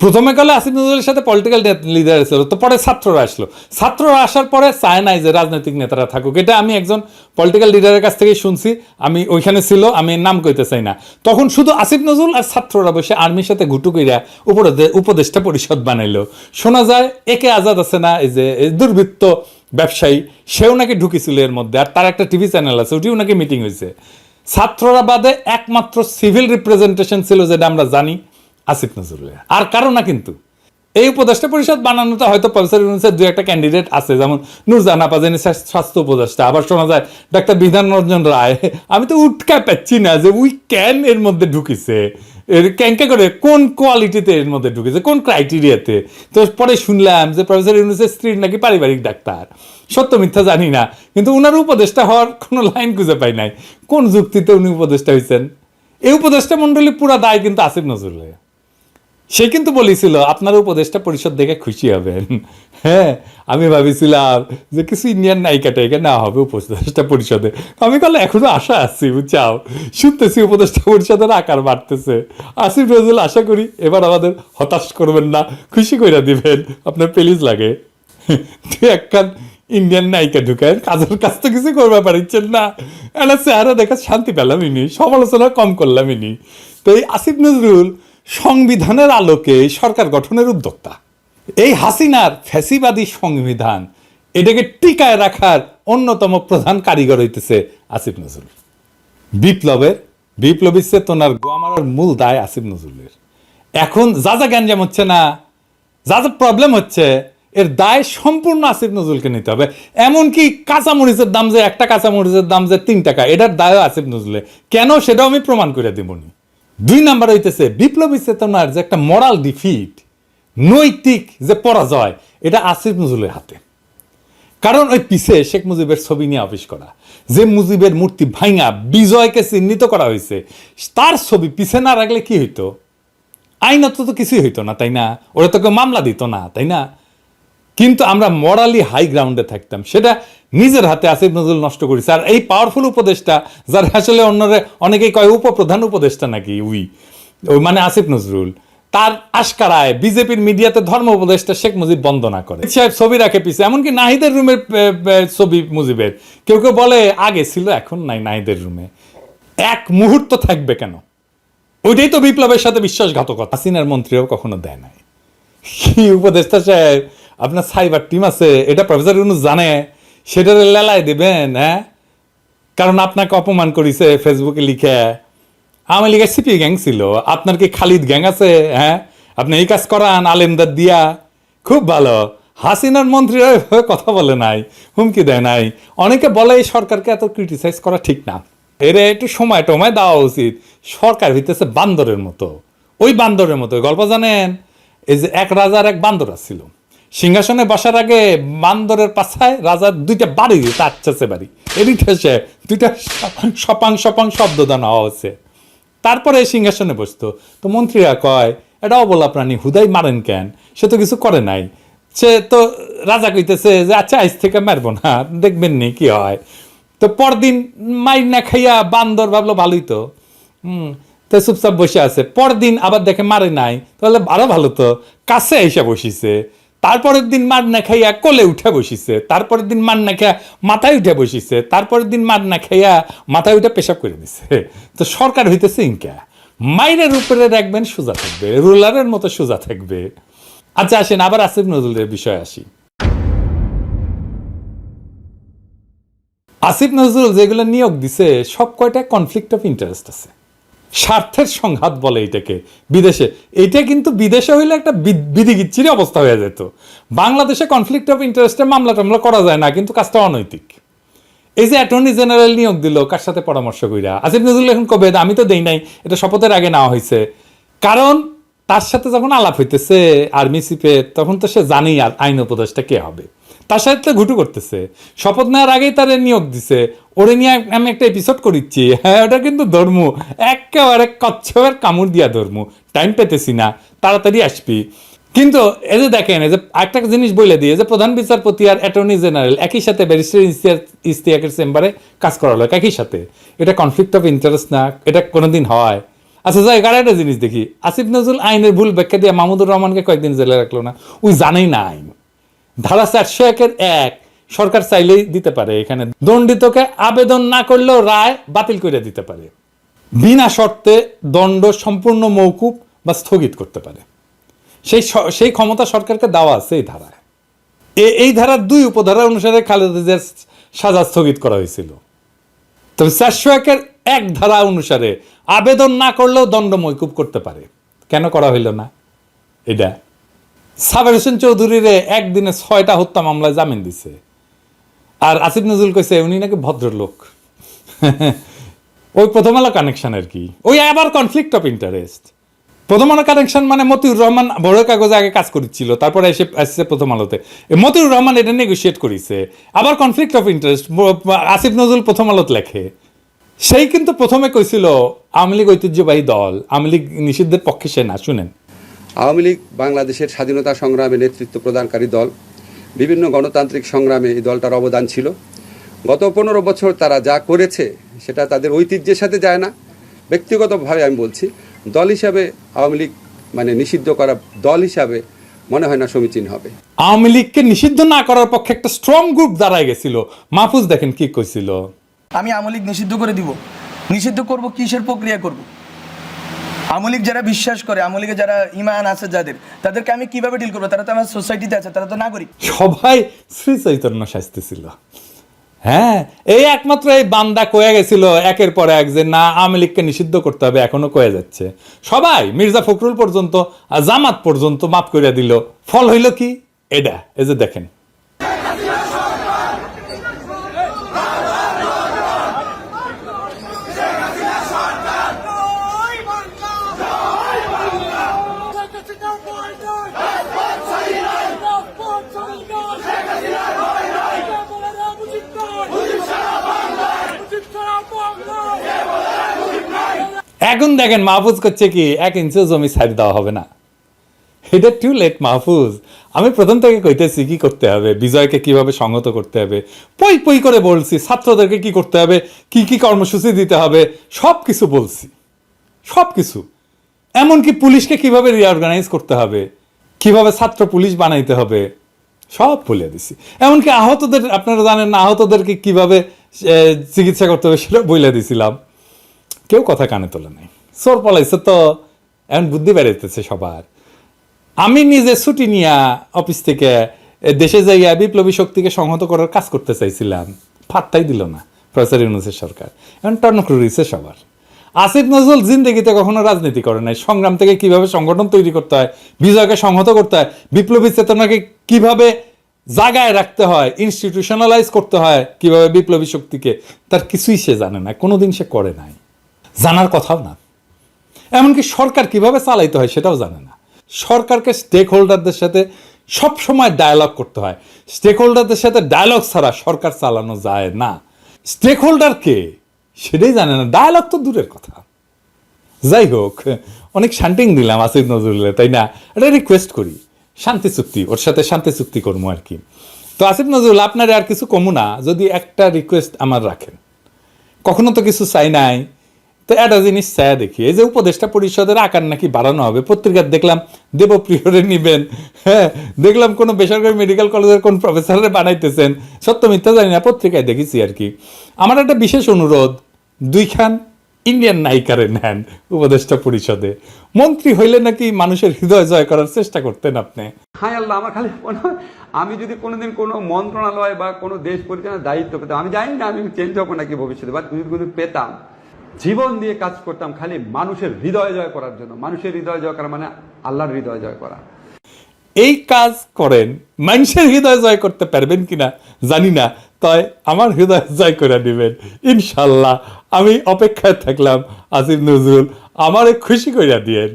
প্রথমে কালে আসিফ নজরুলের সাথে পলিটিক্যাল লিডার ছিল, তো পরে ছাত্ররা আসলো। ছাত্ররা আসার পরে চায় নাই যে রাজনৈতিক নেতারা থাকুক। এটা আমি একজন পলিটিক্যাল লিডারের কাছ থেকেই শুনছি, আমি ওইখানে ছিল, আমি নাম কইতে চাই না। তখন শুধু আসিফ নজরুল আর ছাত্ররা বসে আর্মির সাথে ঘুটু কইরা উপদেষ্টা পরিষদ বানাইলো। শোনা যায়, একে আজাদ আছে না, এই যে দুর্বৃত্ত ব্যবসায়ী, সেও নাকি ঢুকেছিল এর মধ্যে, আর তার একটা টিভি চ্যানেল আছে, ওটিও নাকি মিটিং হয়েছে ছাত্ররা বাদে একমাত্র সিভিল রিপ্রেজেন্টেশন ছিল যেটা আমরা জানি আসিফ নজরুলের। আর কারও না কিন্তু। এই উপদেষ্টা পরিষদ বানানোতে হয়তো প্রফেসর ইউনুসের দু একটা ক্যান্ডিডেট আছে, যেমন নুরজান আপাজানি স্বাস্থ্য উপদেষ্টা, আবার শোনা যায় ডাক্তার বিধান রঞ্জন রায়। আমি তো উটকা পাচ্ছি না যে উই ক্যান এর মধ্যে ঢুকিছে। এর ক্যাঙ্কে করে কোন কোয়ালিটিতে এর মধ্যে ঢুকেছে, কোন ক্রাইটেরিয়াতে তো পরে শুনলাম যে প্রফেসর ইউনুসের স্ত্রীর নাকি পারিবারিক ডাক্তার। সত্য মিথ্যা জানি না, কিন্তু উনার উপদেষ্টা হওয়ার কোনো লাইন খুঁজে পাই নাই। কোন যুক্তিতে উনি উপদেষ্টা হয়েছেন এই উপদেষ্টা মণ্ডলী পুরা দায় কিন্তু আসিফ নজরুলের। সে কিন্তু বলেছিল, আপনার উপদেষ্টা পরিষদ দেখে খুশি হবেন। হ্যাঁ আমি ভাবিছিলাম যে কিছু ইন্ডিয়ান নায়িকা টাইকা না হবে উপদেষ্টা পরিষদে। আমি কালে এখনও আশা আছি, বুঝছাও? শুনতেছি উপদেষ্টা পরিষদের আকার বাড়তেছে। আসিফ নজরুল, আশা করি এবার আমাদের হতাশ করবেন না, খুশি করে দিবেন, আপনার প্লিজ লাগে। তুই একখান ইন্ডিয়ান নায়িকা ঢুকেন কাজের কাজ তো কিছু করবে পারছেন না। একটা চেহারা দেখা শান্তি পেলাম ইনি, সমালোচনা কম করলাম ইনি। তো এই আসিফ নজরুল সংবিধানের আলোকে সরকার গঠনের উদ্যোক্তা। এই হাসিনার ফ্যাসিবাদী সংবিধান এটাকে টিকায় রাখার অন্যতম প্রধান কারিগর হইতেছে আসিফ নজরুল। বিপ্লবের, বিপ্লবী চেতনার গোয়ামারার মূল দায় আসিফ নজরুলের। এখন যা যা জ্ঞান হচ্ছে না, যা যা প্রবলেম হচ্ছে, এর দায় সম্পূর্ণ আসিফ নজরুলকে নিতে হবে। এমনকি কাঁচামরিচের দাম যে একটা কাঁচামরিচের দাম যে তিন টাকা, এটার দায়ও আসিফ নজরুলের। কেন সেটাও আমি প্রমাণ করে দেবনি দুই নাম্বার হইতেছে, বিপ্লবী চেতনার যে একটা মরাল ডিফিট নৈতিক যে পরাজয়, এটা আসিফ নজরুলের হাতে। কারণ ওই পিছে শেখ মুজিবের ছবি নিয়ে অফিস করা। যে মুজিবের মূর্তি ভাঙা বিজয়কে চিহ্নিত করা হয়েছে, তার ছবি পিছে না রাখলে কি হইতো? আইনত তো কিছুই হইতো না, তাই না? ওরা তোকে মামলা দিত না, তাই না? কিন্তু আমরা মরালি হাই গ্রাউন্ডে থাকতাম। সেটা নিজের হাতে আসিফ নজরুল নষ্ট করেছে আর এই পাওয়ারফুল উপদেশটা, যার আসলে অন্যরা অনেকেই কয় উপপ্রধান উপদেষ্টা নাকি? উই ওই মানে আসিফ নজরুল। তার আশকারায় বিজেপির মিডিয়াতে ধর্ম উপদেষ্টা শেখ মুজিব বন্দনা করে। সাহেব ছবি রাখে পিছে, এমনকি নাহিদের রুমের ছবি মুজিবের। কেউ কেউ বলে, আগে ছিল, এখন নাই নাহিদের রুমে। এক মুহূর্ত থাকবে কেন? ওইটাই তো বিপ্লবের সাথে বিশ্বাসঘাতকতা। হাসিনার মন্ত্রীও কখনো দেয় নাই। কি উপদেষ্টা সাহেব আপনার সাইবার টিম আছে, এটা প্রফেসর ইউনুস জানে, সেটার লেলায় দেবেন হ্যাঁ? কারণ আপনাকে অপমান করেছে ফেসবুকে লিখে। আমার লিখে সিপি গ্যাং ছিল, আপনার কি খালিদ গ্যাং আছে হ্যাঁ? আপনি এই কাজ করান, আলেমদার দিয়া। খুব ভালো। হাসিনার মন্ত্রীরা কথা বলে নাই, হুমকি দেয় নাই। অনেকে বলে এই সরকারকে এত ক্রিটিসাইজ করা ঠিক না। এর একটু সময় টময় দেওয়া উচিত। সরকার হইতেছে বান্দরের মতো। ওই বান্দরের মতো। গল্প জানেন? এই যে এক রাজার এক বান্দর ছিল সিংহাসনে বসার আগে বান্দরের পাছায় রাজার দুইটা বাড়ি, তার চাষে বাড়ি। এদিকে দুইটা সপাং সপাং শব্দ দানা হচ্ছে তারপরে সিংহাসনে বসতো। তো মন্ত্রীরা কয়, এটা অবলা প্রাণী, হুদাই মারেন কেন? সে তো কিছু করে নাই। সে তো রাজা কইতেছে যে আচ্ছা আজ থেকে মারবো না, দেখবেন নি কি হয়। তো পরদিন মাইর না খাইয়া বান্দর ভাবলো, ভালোই তো। হুম, তো চুপচাপ বসে আছে। পরদিন আবার দেখে মারে নাই। তাহলে আরও ভালো তো। কাছে এসে বসিছে। তারপরের দিন মার না খাইয়া কোলে উঠে বসিছে, তারপরের দিন মার না খাইয়া মাথায় উঠে বসিছে, তারপরের দিন মার না খাইয়া মাথায় উঠে পেশাব করে দিছে তো সরকার হইতেছে ইনকা? মাইরের উপরে রাখবেন, সোজা থাকবে, রুলারের মতো সোজা থাকবে। আচ্ছা আসেন, আবার আসিফ নজরুলের বিষয়ে আসি। আসিফ নজরুল যেগুলো নিয়োগ দিছে, সব কয়টা কনফ্লিক্ট অফ ইন্টারেস্ট আছে? স্বার্থের সংঘাত বলে এটাকে। বিদেশে। এটা কিন্তু বিদেশে হইলে একটা বিধিগিচ্ছিরি অবস্থা হয়ে যেত। বাংলাদেশে কনফ্লিক্ট অফ ইন্টারেস্টে মামলা টামলা করা যায় না, কিন্তু কাজটা অনৈতিক। এই যে অ্যাটর্নি জেনারেল নিয়োগ দিল, কার সাথে পরামর্শ কইরা? আসিফ নজরুল এখন কবে? আমি তো দেই নাই, এটা শপথের আগে নেওয়া হয়েছে কারণ তার সাথে যখন আলাপ হইতেছে আর্মি চিফে তখন তো সে জানেই আর আইন উপদেশটা কে হবে। তার সাথে তো ঘুটু করতেছে। শপথ নেওয়ার আগেই তারে নিয়োগ দিছে। ওরে নিয়ে আমি একটা এপিসোড করিচ্ছি। হ্যাঁ ওটা কিন্তু ধর্ম। একেবারে কচ্ছপের কামড় দিয়া ধর্ম। টাইম পেতেছি না। তাড়াতাড়ি আসবি। কিন্তু এই যে দেখেন, এই যে একটা জিনিস বলে দিয়ে যে প্রধান বিচারপতি আর অ্যাটর্নি জেনারেল একই সাথে ব্যারিস্টার ইস্তিয়াকের চেম্বারে কাজ করা হলো একই সাথে। এটা কনফ্লিক্ট অফ ইন্টারেস্ট না, এটা কোনোদিন হয়। আচ্ছা যাই এগারো একটা জিনিস দেখি। আসিফ নজরুল আইনের ভুল ব্যাখ্যা দিয়ে মাহমুদুর রহমানকে কয়েকদিন জেলে রাখল না। ওই জানেই না আইন। ধারা চারশো একের এক সরকার চাইলেই দিতে পারে এখানে। দণ্ডিতকে আবেদন না করলেও রায় বাতিল করে দিতে পারে। বিনা শর্তে দণ্ড সম্পূর্ণ মৌকুব বা স্থগিত করতে পারে। সেই সেই ক্ষমতা সরকারকে দেওয়া আছে এই ধারায়। এই ধারার দুই উপধারা অনুসারে খালেদা জিয়ার সাজা স্থগিত করা হয়েছিল। তবে চারশো একের এক ধারা অনুসারে আবেদন না করলেও দণ্ড মৌকুব করতে পারে। কেন করা হইল না? এটা। সাবের হোসেন চৌধুরীরে একদিনে ছয়টা হত্যা মামলায় জামিন দিছে। আর আসিফ নজরুল কইছে, উনি নাকি ভদ্রলোক। ওই প্রথম আলো কানেকশন আর কি? ওই আবার কনফ্লিক্ট অফ ইন্টারেস্ট প্রথম আলো কানেকশন মানে মতিউর রহমান বড় কাগজে আগে কাজ করেছিল তারপরে এসে আসছে প্রথম আলোতে মতিউর রহমান এটা নেগোসিয়েট করেছে। আবার conflict of interest Asif Nazrul প্রথম আলোতে লেখে। সেই কিন্তু প্রথমে কইছিল, আওয়ামী লীগ ঐতিহ্যবাহী দল, আওয়ামী লীগ নিষিদ্ধের পক্ষে সে না, শুনেন। আওয়ামী লীগ বাংলাদেশের স্বাধীনতা সংগ্রামে নেতৃত্ব প্রদানকারী দল বিভিন্ন গণতান্ত্রিক সংগ্রামে এই দলটার অবদান ছিল। গত পনেরো বছর তারা যা করেছে সেটা তাদের ঐতিহ্যের সাথে যায় না। ব্যক্তিগতভাবে আমি বলছি দল হিসাবে আওয়ামী লীগ মানে নিষিদ্ধ করা দল হিসাবে মনে হয় না সমীচীন হবে। আওয়ামী লীগকে নিষিদ্ধ না করার পক্ষে একটা স্ট্রং গ্রুপ দাঁড়ায় গেছিল। মাহফুজ দেখেন কি কইছিল? আমি আমলিক নিষিদ্ধ করে দিব। নিষিদ্ধ করব কিসের প্রক্রিয়া করব? আমলিক যারা বিশ্বাস করে আমলিকে যারা ইমান আছে যাদের, তাদেরকে আমি কীভাবে ডিল করব? তারা তো আমার সোসাইটিতে আছে, তারা তো নাগরিক। সবাই শ্রী চৈতন্য শাস্তি ছিল হ্যাঁ এই একমাত্র এই বান্দা কয়ে গেছিল একের পর এক যে, না, আওয়ামী লীগকে নিষিদ্ধ করতে হবে, এখনও কয়ে যাচ্ছে। সবাই, মির্জা ফখরুল পর্যন্ত জামাত পর্যন্ত মাফ করে দিল। ফল হইল কি? এটা, এই যে দেখেন। এখন দেখেন মাহফুজ করছে কি, এক ইঞ্চিও জমি ছাড় দেওয়া হবে না। এটা টু লেট মাহফুজ। আমি প্রথম থেকে কইতেছি কি করতে হবে, বিজয়কে কীভাবে সংহত করতে হবে, পই পই করে বলছি, ছাত্রদেরকে কি করতে হবে, কি কি কর্মসূচি দিতে হবে সব কিছু বলছি। সব কিছু এমনকি পুলিশকে কীভাবে রিঅর্গানাইজ করতে হবে, কীভাবে ছাত্র পুলিশ বানাইতে হবে, সব বলে দিছি। এমনকি আহতদের, আপনারা জানেন আহতদেরকে কীভাবে চিকিৎসা করতে হবে সেটা বলে দিছিলাম। কেউ কথা কানে তোলে নাই। চোর পলাইছে তো, এখন বুদ্ধি বেড়াইতেছে সবার। আমি নিজে ছুটি নিয়া অফিস থেকে দেশে যাইয়া বিপ্লবী শক্তিকে সংহত করার কাজ করতে চাইছিলাম। ফাত্তাই দিল না প্রফেসর ইউনুসের সরকার। এখন টর্নক রয়েছে সবার। আসিফ নজরুল জিন্দগিতে কখনো রাজনীতি করে নাই। সংগ্রাম থেকে কীভাবে সংগঠন তৈরি করতে হয়, বিজয়কে সংহত করতে হয়, বিপ্লবী চেতনাকে কীভাবে জাগায় রাখতে হয় ইনস্টিটিউশনালাইজ করতে হয়, কীভাবে বিপ্লবী শক্তিকে, তার কিছুই সে জানে না। কোনোদিন সে করে নাই। জানার কথাও না। এমনকি সরকার কীভাবে চালাইতে হয় সেটাও জানে না। সরকারকে স্টেক হোল্ডারদের সাথে সব সময় ডায়ালগ করতে হয়। স্টেক হোল্ডারদের সাথে ডায়ালগ ছাড়া সরকার চালানো যায় না। স্টেক হোল্ডার কে সেটাই জানে না। ডায়ালগ তো দূরের কথা। যাই হোক, অনেক শান্তিং দিলাম আসিফ নজরুলের, তাই না? এটা রিকোয়েস্ট করি। শান্তি চুক্তি, ওর সাথে শান্তি চুক্তি করব আর কি। তো আসিফ নজরুল, আপনার আর কিছু কমু না, যদি একটা রিকোয়েস্ট আমার রাখেন। কখনো তো কিছু চাই নাই। তো একটা জিনিস চায় দেখি, এই যে উপদেষ্টা পরিষদের আকার নাকি বাড়ানো হবে, পত্রিকার দেখলাম, দেবপ্রিয়রে নিবেন হ্যাঁ দেখলাম কোনো বেসরকারি মেডিকেল কলেজের কোন প্রফেসরে বানাইতেছেন, সত্য মিথ্যা জানি না, পত্রিকায় দেখেছি আর কি। আমার একটা বিশেষ অনুরোধ, দুইখান ইন্ডিয়ান নায়িকারে নেন উপদেষ্টা পরিষদে। মন্ত্রী হইলে নাকি মানুষের হৃদয় জয় করার চেষ্টা করতেন আপনি। হায় আল্লাহ, আমার খালি আমি যদি কোনোদিন কোনো মন্ত্রণালয় বা কোনো দেশ পরিচালনার দায়িত্ব পেতাম, আমি জানি না আমি চেঞ্জ হব নাকি ভবিষ্যতে বা যদি কোনো পেতাম জীবন দিয়ে কাজ করতাম খালি মানুষের হৃদয় জয় করার জন্য। মানুষের হৃদয় জয় করা মানে আল্লাহর হৃদয় জয় করা। এই কাজ করেন, মানুষের হৃদয় জয় করতে পারবেন কিনা জানি না তাই আমার হৃদয় জয় করে নেবেন। ইনশাল্লাহ আমি অপেক্ষায় থাকলাম আসিফ নজরুল, আমারে খুশি করে দিয়েন।